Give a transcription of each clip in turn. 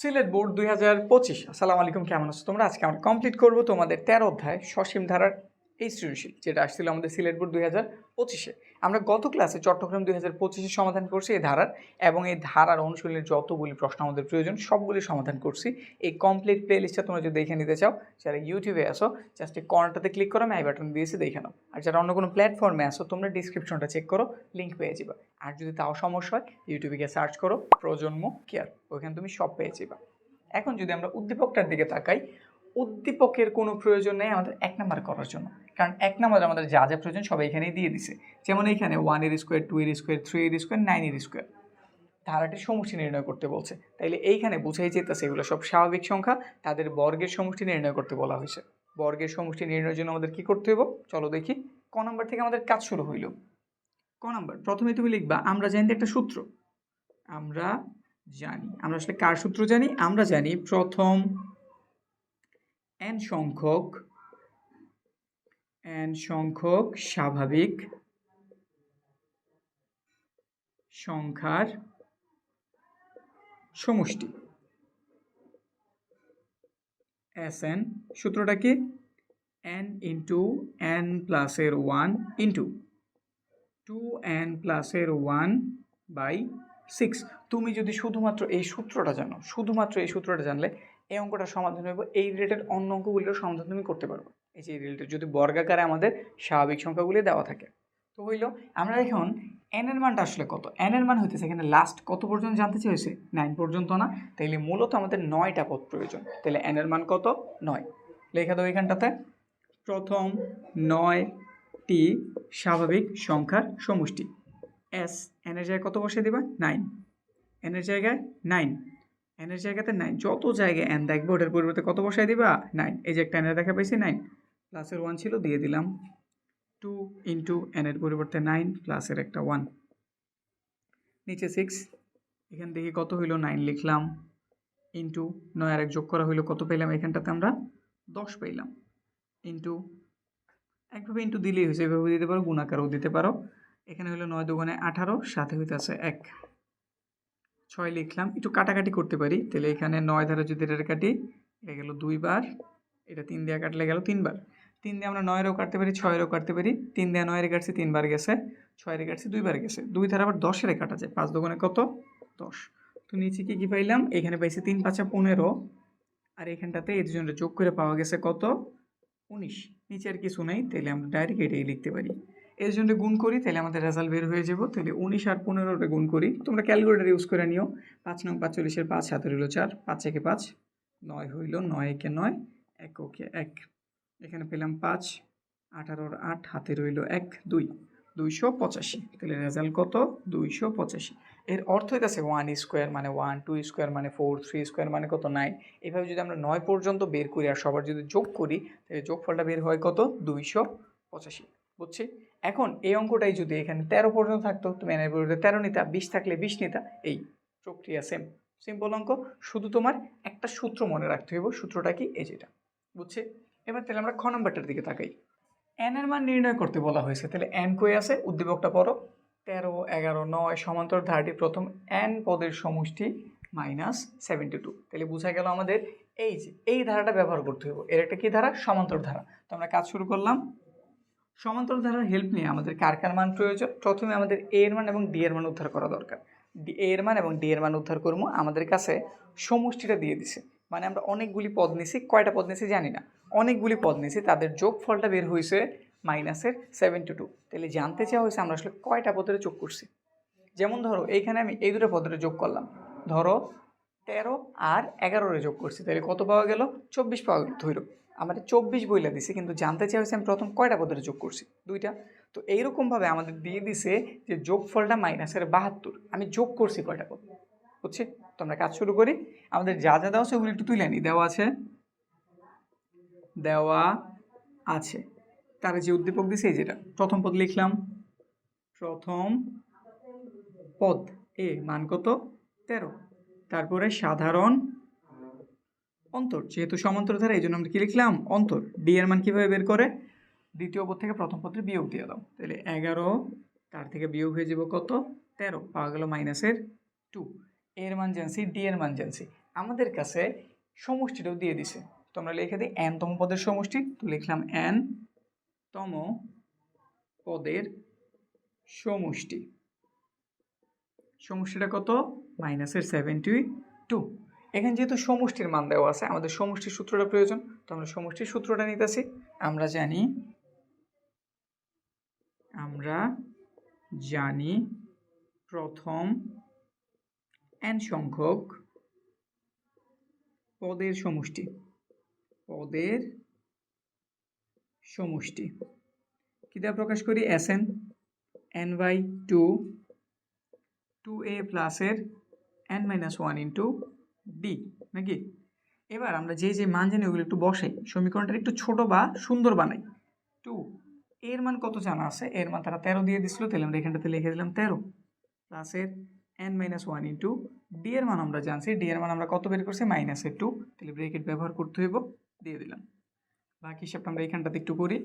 Sylhet board দুই হাজার পঁচিশ। আসসালামু আলাইকুম, কেমন আছো তোমরা? আজকে আমরা কমপ্লিট করব তোমাদের তেরো অধ্যায় সসীম ধারার এই সৃজনশীল, যেটা আসছিল আমাদের সিলেট বোর্ড দুই হাজার পঁচিশে। আমরা গত ক্লাসে চট্টগ্রাম দুই হাজার পঁচিশে সমাধান করছি এই ধারার এবং এই ধারার অনুশীলনের যতগুলি প্রশ্ন আমাদের প্রয়োজন, সবগুলি সমাধান করছি। এই কমপ্লিট প্লে লিস্টটা তোমরা যদি দেখে নিতে চাও, যারা ইউটিউবে আসো জাস্ট এই কর্নারটাতে ক্লিক করো, আমি আই বাটন দিয়েছি দেখে নাও। আর যারা অন্য কোনো প্ল্যাটফর্মে আসো তোমরা ডিসক্রিপশনটা চেক করো লিঙ্ক পেয়ে যাবে। আর যদি তাও সমস্যা হয় ইউটিউবে গিয়ে সার্চ করো, প্রজন্ম কেয়ার ওইখানে তুমি সব পেয়ে যাবে। এখন যদি আমরা উদ্দীপকটার দিকে তাকাই, উদ্দীপকের কোনো প্রয়োজন নেই আমাদের এক নাম্বার করার জন্য। কারণ এক নাম্বার আমাদের যা যা প্রয়োজন সবাই এখানেই দিয়ে দিছে। যেমন এখানে ওয়ানের স্কোয়ার টু এর স্কোয়ার থ্রি এর স্কোয়ার নাইন এর স্কোয়ার ধারাটির সমষ্টি নির্ণয় করতে বলছে। তাইলে এইখানে বোঝাই যেতেছে এগুলো সব স্বাভাবিক সংখ্যা, তাদের বর্গের সমষ্টি নির্ণয় করতে বলা হয়েছে। বর্গের সমষ্টি নির্ণয়ের জন্য আমাদের কি করতে হবে চলো দেখি। ক নাম্বার থেকে আমাদের কাজ শুরু হইল। ক নাম্বার, প্রথমে তুমি লিখবা, আমরা জানি একটা সূত্র। আমরা জানি। আমরা আসলে কার সূত্র জানি? আমরা জানি প্রথম এন সংখ্যক এন সংখ্যক স্বাভাবিক সংখ্যার সমষ্টি। এস এন সূত্রটা কি? এন ইন্টু এন প্লাসের ওয়ান ইন্টু টু এন প্লাসের ওয়ান বাই সিক্স তুমি যদি শুধুমাত্র এই সূত্রটা জানো, শুধুমাত্র এই সূত্রটা জানলে এই অঙ্কটা সমাধান হবে এই রিলেটেড অন্য অঙ্কগুলোর সমাধান তুমি করতে পারবে। এই যে রিলেটেড যদি বর্গাকারে আমাদের স্বাভাবিক সংখ্যাগুলি দেওয়া থাকে। তো হইল, আমরা এখন এন এর মানটা আসলে কত? এন এর মান হইতেছে এখানে লাস্ট কত পর্যন্ত জানতে চেয়েছে নাইন পর্যন্ত না। তাইলে মূলত আমাদের নয়টা পদ প্রয়োজন। তাহলে এন এর মান কত? নয়। লেখা দাও এখানটাতে। প্রথম নয়টি স্বাভাবিক সংখ্যার সমষ্টি। এস এনের জায়গায় কত বসিয়ে দিবা? নাইন এনের জায়গায় নাইন এনের জায়গাতে নাইন যত জায়গায় এন দেখবে, ওটার পরিবর্তে কত বসাই দিবা? নাইন এই যে একটা এনের দেখা পাইছি নাইন প্লাসের ওয়ান ছিল, দিয়ে দিলাম টু ইন্টু এনের পরিবর্তে নাইন প্লাসের একটা ওয়ান নিচে সিক্স এখান থেকে কত হইল নাইন লিখলাম ইন্টু নয় আর এক যোগ করা হইল কত পেলাম এখানটাতে আমরা দশ পেলাম ইন্টু একভাবে ইন্টু দিলেই হয়েছে, এভাবে দিতে পারো, গুণাকারও দিতে পারো। এখানে হলো নয় দোকানে আঠারো, সাথে হইতেছে এক। ছয় লিখলাম, একটু কাটাকাটি করতে পারি, তাহলে এখানে নয় ধারা যদি এটা কাটি, এটা গেল দুইবার এটা তিন দিয়ে কাটলে গেল তিনবার। তিন দিয়ে আমরা নয়েরও কাটতে পারি ছয়েরও কাটতে পারি। তিন দিয়ে নয়ের কাটছি তিনবার গেছে ছয়ের কাটছি দুইবার গেছে। দুই ধারা আবার দশের কাটা যায়, পাঁচ দোকানে কত? দশ। তো নিচে কি কি পাইলাম? এখানে পাইছি তিন পাঁচা পনেরো। আর এখানটাতে এই দুজনটা যোগ করে পাওয়া গেছে কত? উনিশ। নিচে আর কিছু নেই তাহলে আমরা ডাইরেক্ট এটাই লিখতে পারি। এর জন্য গুণ করি তাহলে আমাদের রেজাল্ট বের হয়ে যাব। তাহলে উনিশ আর পনেরোটা গুণ করি। তোমরা ক্যালকুলেটার ইউজ করে নিও। পাঁচ নং পাঁচচল্লিশের পাঁচ হাতে রইল চার। পাঁচ একে পাঁচ, নয় হইল নয় একে নয় এক ওকে এক। এখানে পেলাম পাঁচ, আঠারোর আট হাতে রইল এক, দুই, দুইশো পঁচাশি। তাহলে রেজাল্ট কত? দুইশো পঁচাশি। এর অর্থ হইতেছে ওয়ান স্কোয়ার মানে ওয়ান টু স্কোয়ার মানে ফোর থ্রি স্কোয়ার মানে কত? নাইন এভাবে যদি আমরা নয় পর্যন্ত বের করি আর সবার যদি যোগ করি, তাহলে যোগফলটা বের হয় কত? দুইশো পঁচাশি। বুঝছি? এখন এই অঙ্কটাই যদি এখানে তেরো পর্যন্ত থাকতো, তুমি এনের বিরুদ্ধে তেরো নিতা, বিশ থাকলে বিশ নিতা, এই প্রক্রিয়া সেম সিম্পল অঙ্ক। শুধু তোমার একটা সূত্র মনে রাখতে হইব, সূত্রটা কি? এই যেটা। বুঝছি? এবার তাহলে আমরা খ নাম্বারটার দিকে তাকাই। এন এর মান নির্ণয় করতে বলা হয়েছে। তাহলে এন কই আছে? উদ্দীপকটা পড়ো। তেরো, এগারো, নয় সমান্তর ধারাটি প্রথম এন পদের সমষ্টি মাইনাস সেভেন্টি টু তাহলে বোঝা গেল আমাদের এই যে, এই ধারাটা ব্যবহার করতে হবে। এর একটা কী ধারা? সমান্তর ধারা। তো আমরা কাজ শুরু করলাম। সমান্তর ধারার হেল্প নিয়ে আমাদের কার কার মান প্রয়োজন? প্রথমে আমাদের এ এর মান এবং ডি এর মান উদ্ধার করা দরকার। ডি এ এর মান এবং ডি এর মান উদ্ধার করব। আমাদের কাছে সমষ্টিটা দিয়ে দিছে। মানে আমরা অনেকগুলি পদ নিছি, কয়টা পদ নিছি জানি না। অনেকগুলি পদ নিছি, তাদের যোগফলটা বের হয়েছে মাইনাসের সেভেন্টি টু তাহলে জানতে চাওয়া হয়েছে আমরা আসলে কয়টা পদের যোগ করছি। যেমন ধরো, এইখানে আমি এই দুটো পদের যোগ করলাম। ধরো, তেরো আর এগারোরে যোগ করছি, তাহলে কত পাওয়া গেল? চব্বিশ পাওয়া গেল, ধরো। আমাদের চব্বিশ বইলা দিছে, কিন্তু জানতে চাই হয়েছে আমি প্রথম কয়টা পদের যোগ করছি? দুইটা। তো এইরকমভাবে আমাদের দিয়ে দিছে যে যোগফলটা মাইনাসের বাহাত্তর। আমি যোগ করছি কয়টা পদ, বুঝছি? তো আমরা কাজ শুরু করি। আমাদের যা যা দেওয়া আছে ওগুলো একটু তুলে নিই। দেওয়া আছে। দেওয়া আছে। তার যে উদ্দীপক দিছে, এই যেটা। প্রথম পদ লিখলাম। প্রথম পদ। এ, মান কত? তেরো। তারপরে সাধারণ অন্তর। যেহেতু সমান্তর ধারা এই জন্য আমরা কি লিখলাম? অন্তর। ডি এর মান কীভাবে বের করে? দ্বিতীয় পদ থেকে প্রথম পদের বিয়োগ দিয়ে দাও। তাহলে এগারো, তার থেকে বিয়োগ হয়ে যাব কত? তেরো। পাওয়া গেল মাইনাসের টু এর মান জানছি ডি এর মান জানছি। আমাদের কাছে সমষ্টিটাও দিয়ে দিছে। তো আমরা লিখে দিই এন তম পদের সমষ্টি, তো লিখলাম এন তম পদের সমষ্টি। সমষ্টিটা কত? মাইনাসের সেভেন্টি টু এখানে যেহেতু সমষ্টির মান দেওয়া আছে, আমাদের সমষ্টির সূত্রটা প্রয়োজন, তো আমরা সমষ্টির সূত্রটা নিতেছি। আমরা জানি আমরা জানি প্রথম এন সংখ্যক পদের সমষ্টি পদের সমষ্টি। কী প্রকাশ করি? S N N by two two A প্লাসের N minus one into D নাকি? এবার আমরা যে যে মান জানি, ওগুলো একটু বসাই সমীকরণটা একটু ছোট বা সুন্দর বানাই। টু এর মান কত জানা আছে? এর মান তারা তেরো দিয়ে দিছিল, তাহলে আমরা এখানটাতে লিখে দিলাম তেরো। প্লাসের N minus one into D এর মান আমরা জানছি ডি এর মান আমরা কত বের করছি? মাইনাসের টু তাহলে ব্রেকেট ব্যবহার করতে হইব, দিয়ে দিলাম। বাকি হিসাবটা আমরা এখানটাতে একটু করি।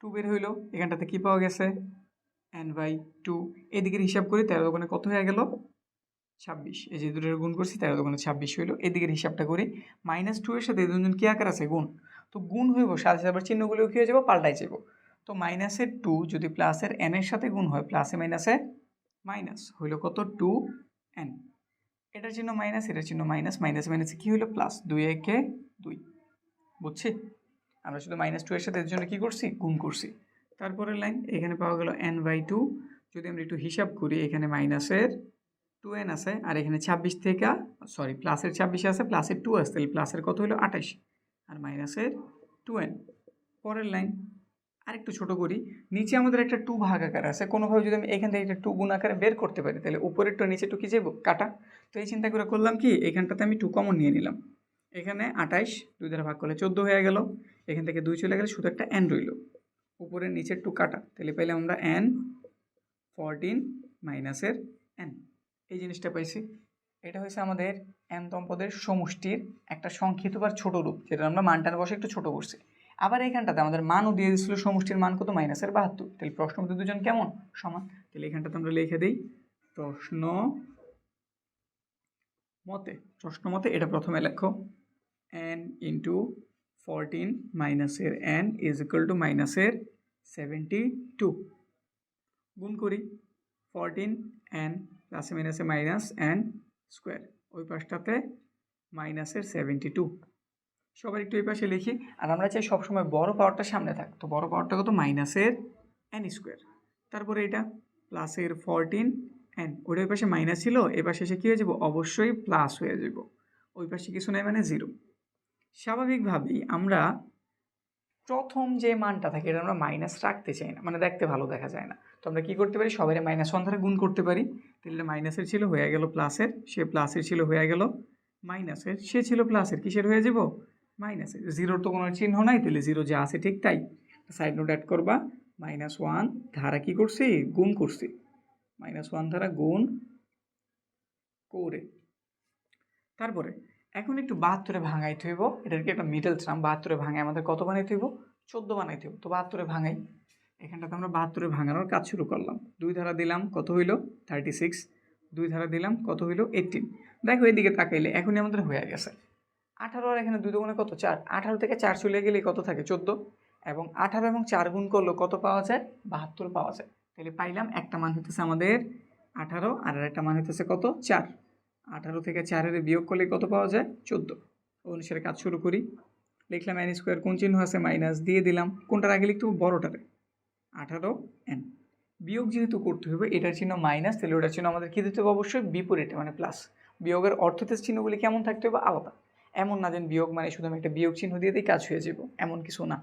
টু বের হইল, এখানটাতে কি পাওয়া গেছে? এন বাই টু এদিকের হিসাব করি, তেরো দোকানে কত হয়ে গেল? ছাব্বিশ, এই যে দুটোর গুণ করছি, তেরো দোকানে ছাব্বিশ হইল, এদিকের হিসাবটা করি। মাইনাস টু এর সাথে দুজন কি আকার আছে? গুণ। তো গুণ হইব, সাথে সাথে আবার চিহ্নগুলোও কী হয়ে যাব? পাল্টাই যাব তো মাইনাসের টু যদি প্লাসের এনের সাথে গুণ হয় প্লাসে মাইনাসে মাইনাস হইল কত? Two N. এটার চিহ্ন মাইনাস, এটার চিহ্ন মাইনাস মাইনাস, মাইনাসে কী হইল? প্লাস দুই একে দুই। বুঝছি? আমরা শুধু মাইনাস টু এর সাথে এর জন্য কী করছি? গুণ করছি। তারপরের লাইন, এখানে পাওয়া গেল এন বাই টু। যদি আমরা একটু হিসাব করি, এখানে মাইনাসের টু এন আছে, আর এখানে ছাব্বিশ থেকে, সরি প্লাসের ছাব্বিশ আছে প্লাসের টু তাহলে প্লাসের কত হলো আঠাশ। আর মাইনাসের টু এন। পরের লাইন আরেকটু ছোট করি। নিচে আমাদের একটা টু ভাগ আকার আছে। কোনোভাবে যদি আমি এখান থেকে একটা টু গুণ আকারে বের করতে পারি, তাহলে উপরের টু নিচে টু যাব কাটা। তো এই চিন্তা করে করলাম কি, এখানটাতে আমি টু কমন নিয়ে নিলাম। এখানে আঠাইশ, দুই দ্বারা ভাগ করলে চোদ্দ হয়ে গেল। এখান থেকে দুই চলে গেলে শুধু একটা এন রইল। উপরের নিচের টু কাটা। তাহলে পাইলাম আমরা এন ফরটিন মাইনাসের এন এই জিনিসটা পাইছি। এটা হয়েছে আমাদের এন দম্পদের সমষ্টির একটা সংক্ষিপ্ত বা ছোটো রূপ যেটা আমরা মানটার বসে একটু ছোটো করছি। আবার এইখানটাতে আমাদের মানও দিয়ে দিয়েছিল সমষ্টির মান কত? মাইনাসের বাহাত্তর। তাহলে প্রশ্ন মধ্যে দুজন কেমন? সমান। তাহলে এখানটাতে আমরা লিখে দিই, প্রশ্ন মতে। প্রশ্ন মতে এটা প্রথমে লেখো এন ইন্টু ফোরটিন মাইনাসের এন ইজ ইকুয়াল টু মাইনাসের সেভেন্টি টু গুণ করি ফোরটিন এন প্লাসে মাইনাসে মাইনাস এন স্কোয়ার ওই পাশটাতে মাইনাসের সেভেন্টি টু সবার একটু এই পাশে লিখি। আর আমরা চাই সবসময় বড় পাওয়ারটা সামনে থাক। তো বড় পাওয়ারটা কত? মাইনাসের এন স্কোয়ার তারপরে এটা প্লাসের ফরটিন এন ওটা ওই পাশে মাইনাস ছিল, এ পাশে এসে কী হয়ে যাব? অবশ্যই প্লাস হয়ে যাব। ওই পাশে কিছু নেই মানে জিরো স্বাভাবিকভাবেই আমরা প্রথম যে মানটা থাকে, এটা আমরা মাইনাস রাখতে চাই না। মানে দেখতে ভালো দেখা যায় না। তো আমরা কী করতে পারি? সবাই মাইনাস ওয়ান ধারা গুণ করতে পারি। তাহলে মাইনাসের ছিল, হয়ে গেল প্লাসের সে প্লাসের ছিল, হয়ে গেল মাইনাসের সে ছিল প্লাসের কিসের হয়ে যাব? মাইনাসের জিরোর তো কোনো চিহ্ন নাই, তাহলে জিরো যা আছে ঠিক তাই। সাইড নোট অ্যাড করবা মাইনাস ওয়ান ধারা কী করছি? গুণ করছি। মাইনাস ওয়ান ধারা গুণ করে। তারপরে, এখন একটু বাহাত্তরে ভাঙাইতে হইব। এটাকে একটা মিডল ট্রাম বাহাত্তরে ভাঙাই। আমাদের কত বানাইতে হইব? চোদ্দ বানাইতে হইব। তো বাহাত্তরে ভাঙাই। এখানটাতে আমরা বাহাত্তরে ভাঙানোর কাজ শুরু করলাম। দুই ধারা দিলাম, কত হইল? থার্টি সিক্স দুই ধারা দিলাম, কত হইল? এইটিন দেখো, এদিকে তাকাইলে এখনই আমাদের হয়ে গেছে। আঠারো আর এখানে দুই কত? চার। আঠারো থেকে চার চলে গেলে কত থাকে? চোদ্দ। এবং আঠারো এবং চার গুণ করলে কত পাওয়া যায়? বাহাত্তর পাওয়া যায়। তাহলে পাইলাম, একটা মান হইতেছে আমাদের আঠারো আর একটা মান হইতেছে কত? চার। আঠারো থেকে চারের বিয়োগ করলে কত পাওয়া যায়? চোদ্দ। অনুসারে কাজ শুরু করি। লিখলাম এন স্কোয়ার কোন চিহ্ন আছে? মাইনাস দিয়ে দিলাম। কোনটার আগে লিখতে হবে? বড়োটারে। আঠারো এন বিয়োগ যেহেতু করতে হবে, এটার চিহ্ন মাইনাস তাহলে ওটার চিহ্ন আমাদের কী দিতে হবে? অবশ্যই বিপরীতে মানে প্লাস বিয়োগের অর্থতেজ চিহ্নগুলি কেমন থাকতে হবে? আলাদা। এমন না যেন বিয়োগ মানে শুধু আমি একটা বিয়োগ চিহ্ন দিয়ে দিই কাজ হয়ে যাব, এমন কিছু না।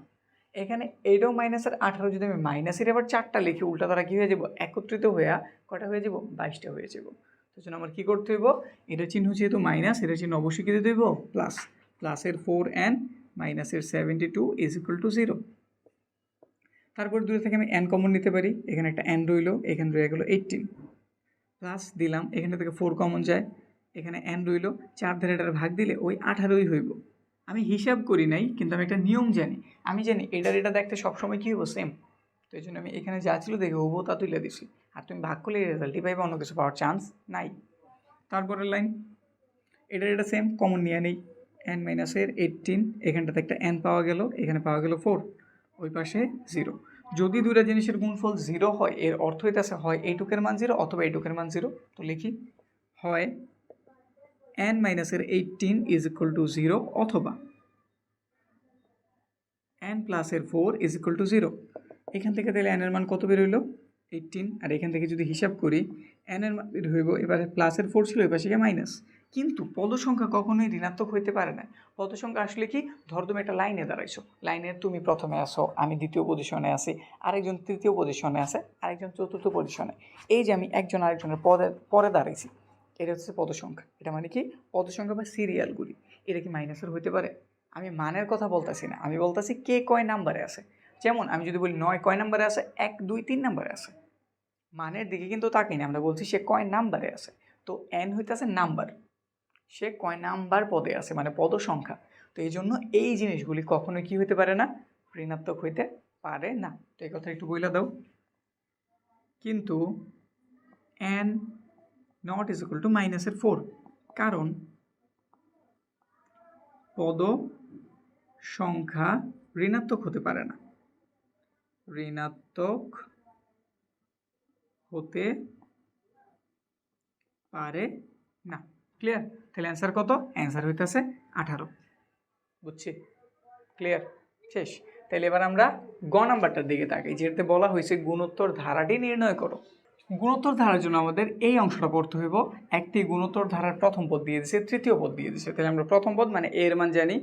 এখানে এইটাও মাইনাসের আঠারো যদি আমি মাইনাসের এবার চারটা লিখি, উল্টা তারা কী হয়ে যাব? একত্রিত হয়ে কটা হয়ে যাব? বাইশটা হয়ে যাব। তো জন্য আমার কী করতে হইব? এটা চিহ্ন যেহেতু মাইনাস এটা চিহ্ন অবশ্যই কী দিতে হইব প্লাস প্লাসের ফোর এন মাইনাসের seventy two is equal to zero তারপর দূরে থেকে আমি এন কমন নিতে পারি। এখানে একটা এন রইল, এখানে রয়ে গেলো এইটিন প্লাস দিলাম, এখানে থেকে ফোর কমন যায়। এখানে এন রইল, চার ধারে এটার ভাগ দিলে ওই আঠারোই হইব। আমি হিসাব করি নাই, কিন্তু আমি একটা নিয়ম জানি। আমি জানি এটার এটা দেখতে সবসময় কী হইব সেম তো এই জন্য আমি এখানে যা ছিল দেখে হব, তা তুলে দিছি। আর তুমি ভাগ করলে রেজাল্টই পাইবে, অন্য কিছু পাওয়ার চান্স নাই। তারপরের লাইন এটা এটা সেম কমন নিয়ে নেই। এন মাইনাসের এইটিন এখানটাতে একটা এন পাওয়া গেল, এখানে পাওয়া গেল ফোর ওই পাশে জিরো যদি দুইটা জিনিসের গুণফল জিরো হয়, এর অর্থ হইতেছে হয় এইটুকের মান জিরো অথবা এইটুকের মান জিরো তো লিখি। হয় এন মাইনাসের eighteen is equal to zero অথবা এন প্লাসের four is equal to zero এখান থেকে তাহলে এনের মান কত বের হইল? এইটিন আর এখান থেকে যদি হিসাব করি এনের মান বের হইব, এবারে প্লাসের ফোর ছিল, এবার সেটা মাইনাস কিন্তু পদ সংখ্যা কখনোই ঋণাত্মক হইতে পারে না। পদ সংখ্যা আসলে কি? ধর তুমি একটা লাইনে দাঁড়াইছো। লাইনে তুমি প্রথমে আসো, আমি দ্বিতীয় পজিশনে আছি, আরেকজন তৃতীয় পজিশনে আছে, আরেকজন চতুর্থ পজিশনে এই যে আমি একজন আরেকজনের পদে, পরে দাঁড়াইছি। এটা হচ্ছে পদসংখ্যা। এটা মানে কি? পদসংখ্যা বা সিরিয়ালগুলি এটা কি মাইনাসের হইতে পারে? আমি মানের কথা বলতেছি না। আমি বলতেছি কে কয় নাম্বারে আছে। যেমন আমি যদি বলি নয় কয় নাম্বারে আছে, এক, দুই, তিন নাম্বারে আছে। মানের দিকে কিন্তু তাকাই না। আমরা বলছি সে কয় নাম্বারে আছে। তো এন হইতেছে নাম্বার সে কয় নাম্বার পদে আছে মানে পদ সংখ্যা তো এই জন্য এই জিনিসগুলি কখনো কি হইতে পারে না? ঋণাত্মক হইতে পারে না। তো এই কথা একটু বইলা দাও। কিন্তু N not is equal to মাইনাসের ফোর কারণ পদ সংখ্যা ঋণাত্মক হতে পারে না। ঋণাত্মক হতে পারে না। ক্লিয়ার তাহলে অ্যান্সার কত? অ্যান্সার হইতেছে আঠারো। বুঝছি? ক্লিয়ার শেষ। তাহলে এবার আমরা গ নাম্বারটার দিকে তাকাই। যেটাতে বলা হয়েছে গুণোত্তর ধারাটি নির্ণয় করো। গুণোত্তর ধারার জন্য আমাদের এই অংশটা পড়তে হইব। একটি গুণোত্তর ধারার প্রথম পদ দিয়ে দিছে, তৃতীয় পদ দিয়ে দিছে। তাহলে আমরা প্রথম পদ মানে এর মান জানি,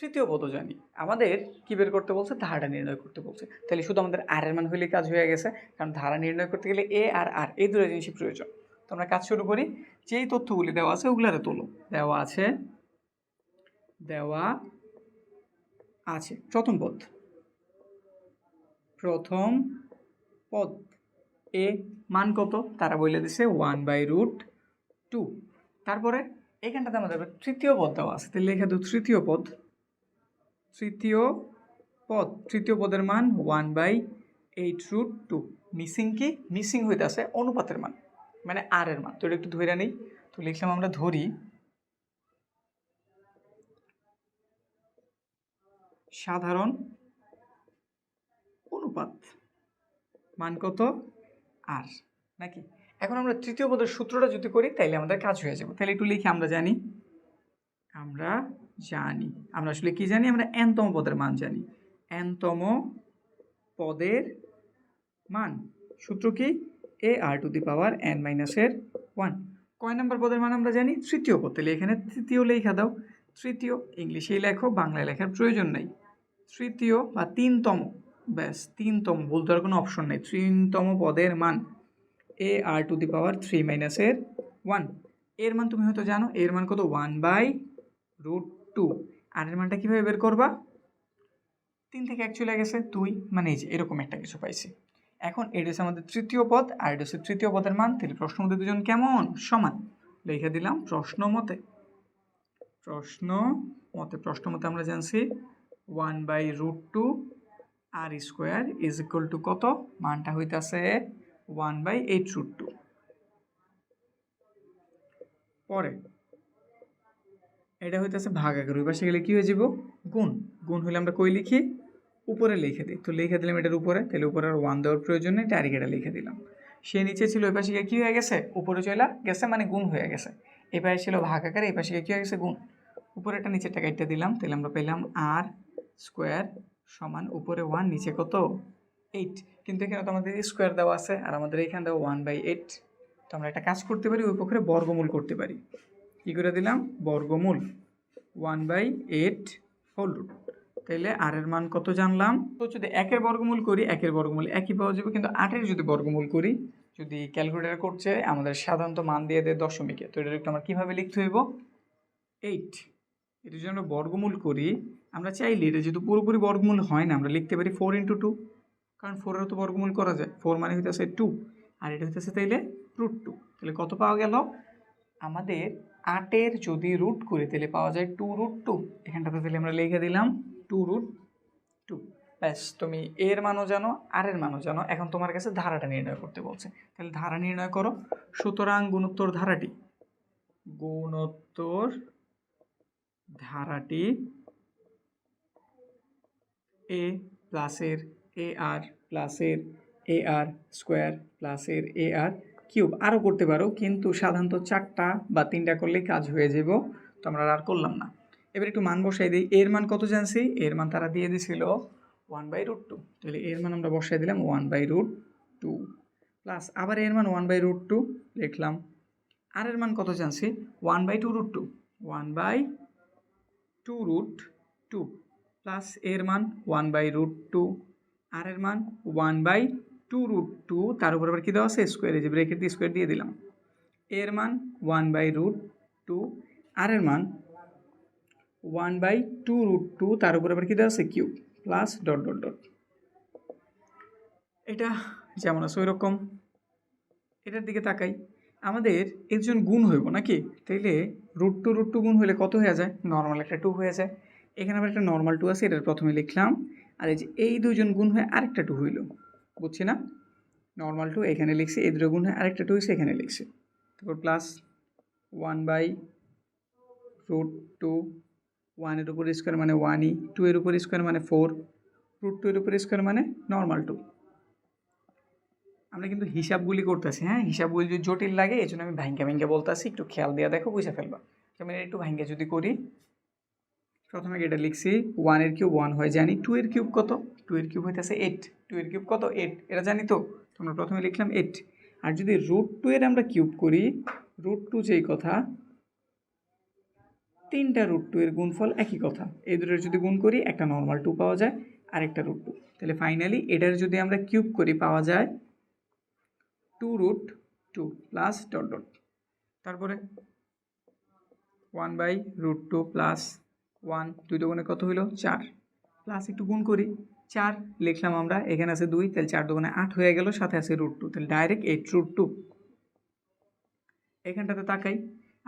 তৃতীয় পদও জানি। আমাদের কি বের করতে বলছে? ধারাটা নির্ণয় করতে বলছে। তাহলে শুধু আমাদের আর এর মান হইলে কাজ হয়ে গেছে, কারণ ধারা নির্ণয় করতে গেলে এ আর আর, এই দুটো জিনিসই প্রয়োজন। তো আমরা কাজ শুরু করি। যেই তথ্যগুলি দেওয়া আছে ওগুলারে তোলো। দেওয়া আছে দেওয়া আছে। প্রথম পদ। প্রথম পদ। এ মান কত? তারা বলে দিছে ওয়ান বাই রুট টু তারপরে এখানটাতে আমাদের তৃতীয় পদ দেওয়া আছে। তাহলে লেখা দেবো তৃতীয় পদ। তৃতীয় পদ। তৃতীয় পদের মান one by eight root two missing কি? মিসিং হইতেছে অনুপাতের মান মানে আর এর মান। তো একটু ধরে নেই। তো লিখলাম আমরা ধরি। সাধারণ অনুপাত। মান কত? আর, নাকি? এখন আমরা তৃতীয় পদের সূত্রটা যদি করি, তাইলে আমাদের কাজ হয়ে যাবে। তাহলে একটু লিখি, আমরা জানি? আমরা জানি। আমরা আসলে কি জানি? আমরা এনতম পদের মান জানি। এনতম পদের মান। সূত্র কি? A R to the power N মাইনাসের ওয়ান কয় নম্বর পদের মান আমরা জানি? তৃতীয় পদ। তাহলে এখানে তৃতীয় লেখা দাও। তৃতীয়, ইংলিশেই লেখো, বাংলায় লেখার প্রয়োজন নাই। তৃতীয় বা তিনতম ব্যাস, তিনতম বলতে আর কোনো অপশন নেই। তিনতম পদের মান a R to the power three মাইনাসের ওয়ানের মান তুমি হয়তো জানো, এর মান কত? One by root two R এর মানটা কীভাবে বের করবা? তিন থেকে এক চলে গেছে, দুই। মানে এই যে, এরকম একটা কিছু পাইছি। এখন এটা হচ্ছে আমাদের তৃতীয় পদ, আর এটা হচ্ছে তৃতীয় পদের মান। তাহলে প্রশ্ন মতে দুজন কেমন? সমান। লিখে দিলাম প্রশ্ন মতে। প্রশ্ন মতে প্রশ্ন মতে আমরা জানছি one by root two R square is equal to কত? মানটা হইতাছে one by eight root two পরে, এটা হইতেছে ভাগাকার ওই পাশে গেলে কী হয়ে যাব গুণ। গুণ হইলে আমরা কই লিখি? উপরে লিখে দিই। তো লিখে দিলাম এটার উপরে। তাহলে উপরে আর ওয়ান দেওয়ার প্রয়োজন নেই ডাইরেক্ট এটা লিখে দিলাম। সে নিচে ছিল ওই পাশে গিয়ে কী হয়ে গেছে? উপরে চলে গেছে মানে গুণ হয়ে গেছে। এই পাশে ছিল ভাগাকার এই পাশে গিয়ে কী হয়ে গেছে? গুণ। উপরেটা নিচেরটা কাটতে দিলাম। তাহলে আমরা পেলাম আর স্কোয়ার সমান উপরে ওয়ান নিচে কত? এইট কিন্তু এখানে তো আমাদের স্কোয়ার দেওয়া আছে, আর আমাদের এখানে দেওয়া ওয়ান বাই এইট তো আমরা একটা কাজ করতে পারি, ওই পক্ষে বর্গমূল করতে পারি। কী করে দিলাম? বর্গমূল। ওয়ান বাই এইট হোল তাইলে আর এর মান কত জানলাম? তো যদি একের বর্গমূল করি, একের বর্গমূল একই পাওয়া যাবে, কিন্তু আটের যদি বর্গমূল করি, যদি ক্যালকুলেটার করছে, আমাদের সাধারণত মান দিয়ে দেয় দশমিকে। তো এটা একটু আমরা কীভাবে লিখতে হইব? এইট এটা যদি আমরা বর্গমূল করি আমরা চাইলে এটা যেহেতু পুরোপুরি বর্গমূল হয় না, আমরা লিখতে পারি ফোর ইন্টু টু কারণ ফোরেরও তো বর্গমূল করা যায়। ফোর মানে হইতেছে টু আর এটা হইতেছে তাইলে রুট টু তাহলে কত পাওয়া গেল? আমাদের আটের যদি রুট করি তাহলে পাওয়া যায় টু রুট টু এখানটাতে তাহলে আমরা লিখে দিলাম টু রুট টু ব্যাস, তুমি এর মানও জানো আর এর মানও জানো। এখন তোমার কাছে ধারাটা নির্ণয় করতে বলছে। তাহলে ধারা নির্ণয় করো। সুতরাং গুণোত্তর ধারাটি। গুণোত্তর ধারাটি এ প্লাসের এ আর প্লাসের এ আর স্কোয়ার প্লাসের এ আর কিউব আরও করতে পারো, কিন্তু সাধারণত চারটা বা তিনটা করলেই কাজ হয়ে যাব তো আমরা আর করলাম না। এবার একটু মান বসাই দিই। এর মান কত জানছি? এর মান তারা দিয়ে দিছিল ওয়ান বাই রুট টু তাহলে এর মান আমরা বসাই দিলাম one by root two plus আবার এর মান ওয়ান বাই রুট টু লিখলাম। আর এর মান কত জানছি? One by two root two one by two root two plus এর মান one by root two R এর মান one by two root two তার উপর আবার কী দেওয়া আছে? স্কোয়ার যে ব্রেকেট দিয়ে স্কোয়ার দিয়ে দিলাম। এর মান one by root two R এর মান one by two root two তার উপর আবার কী দেওয়া আছে? Cube plus dot dot dot এটা যেমন আছে ওই রকম এটার দিকে তাকাই। আমাদের একজন গুণ হইব নাকি? তাইলে রুট টু রুট টু গুণ হলে কত হয়ে যায়? নর্মাল একটা টু হয়ে যায়। এখানে আবার একটা নর্মাল টু আছে, এটার প্রথমে লিখলাম। আর এই যে এই দুজন গুণ হয়ে আরেকটা টু হইল। বুঝছি না? নর্মাল টু এখানে লিখছি, এই দুটো গুণ হয়ে আরেকটা টু হয়েছে এখানে লিখছি। তারপর plus one by root two ওয়ানের উপর স্কোয়ার মানে ওয়ানই টু এর উপর স্কোয়ার মানে ফোর রুট টু এর উপর স্কোয়ার মানে নর্মাল টু আমরা কিন্তু হিসাবগুলি করতেছি হ্যাঁ? হিসাবগুলি যদি জটিল লাগে এই জন্য আমি ভাঙ্গা ভাঙ্গা বলতেছি, একটু খেয়াল দেওয়া দেখো, বুঝে ফেলবা। যেমন একটু ভাঙ্গা যদি করি প্রথমে এটা লিখছি? ওয়ানের কিউব ওয়ান হয় জানি। টু এর কিউব কত? টু এর কিউব হইতেছে এইট টু এর কিউব কত? এইট এটা জানি তো? তোমরা প্রথমে লিখলাম এইট আর যদি রুট টু এর আমরা কিউব করি রুট টু যেই কথা, তিনটা রুট টু এর গুণফল একই কথা। এই দুটোর যদি গুণ করি, একটা নর্মাল টু পাওয়া যায় আর একটা রুট টু তাহলে ফাইনালি এটার যদি আমরা কিউব করি, পাওয়া যায় two root two plus dot dot তারপরে one by root two plus one দুই দোকানে কত হইল? চার। প্লাস একটু গুণ করি। চার লিখলাম আমরা, এখানে আছে দুই, তাহলে চার দোকানে আট হয়ে গেল, সাথে আছে রুট টু তাহলে ডাইরেক্ট এইট রুট টু এখানটাতে তাকাই,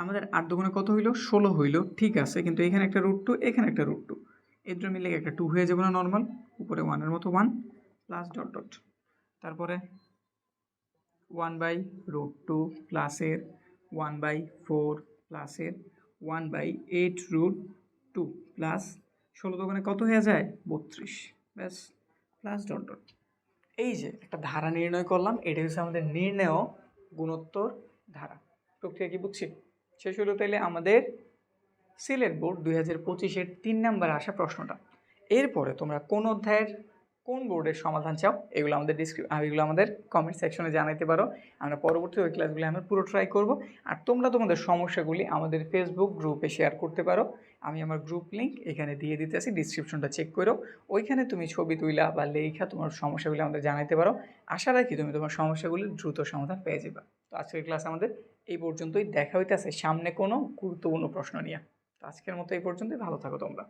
আমাদের আট দোকানে কত হইল? ষোলো হইল, ঠিক আছে, কিন্তু এখানে একটা রুট টু এখানে একটা রুট টু এর জন্য মিলে একটা টু হয়ে যাবে না নর্মাল উপরে ওয়ানের মতো ওয়ান প্লাস ডট ডট তারপরে ওয়ান বাই রুট টু প্লাসের ওয়ান বাই ফোর প্লাসের one by eight root two plus ষোলো দোকানে কত হয়ে যায়? বত্রিশ। ব্যাস, প্লাস ডট ডট। এই যে একটা ধারা নির্ণয় করলাম এটা হচ্ছে আমাদের নির্ণয় গুণোত্তর ধারা। প্রক্রিয়া কি বুঝছি? শেষ হলো তাইলে আমাদের সিলেট বোর্ড দুই হাজার পঁচিশের তিন নাম্বার আসা প্রশ্নটা। এরপরে তোমরা কোন অধ্যায়ের কোন বোর্ডের সমাধান চাও, এগুলো আমাদের ডিসক্রিপ এগুলো আমাদের কমেন্ট সেকশনে জানাতে পারো। আমরা পরবর্তী ওই ক্লাসগুলো আমরা পুরো ট্রাই করব। আর তোমরা তোমাদের সমস্যাগুলি আমাদের ফেসবুক গ্রুপে শেয়ার করতে পারো। আমি আমার গ্রুপ লিঙ্ক এখানে দিয়ে দিতে আসি ডিসক্রিপশনটা চেক করো ওইখানে তুমি ছবি তুইলা বা লেখা তোমার সমস্যাগুলো আমাদের জানাইতে পারো। আশা রাখি তুমি তোমার সমস্যাগুলির দ্রুত সমাধান পেয়ে যাবে। তো আজকের ক্লাস আমাদের এই পর্যন্তই। দেখা হইতে হইতেছে সামনে কোনো গুরুত্বপূর্ণ প্রশ্ন নিয়ে। তো আজকের মতো এই পর্যন্তই। ভালো থাকো তোমরা।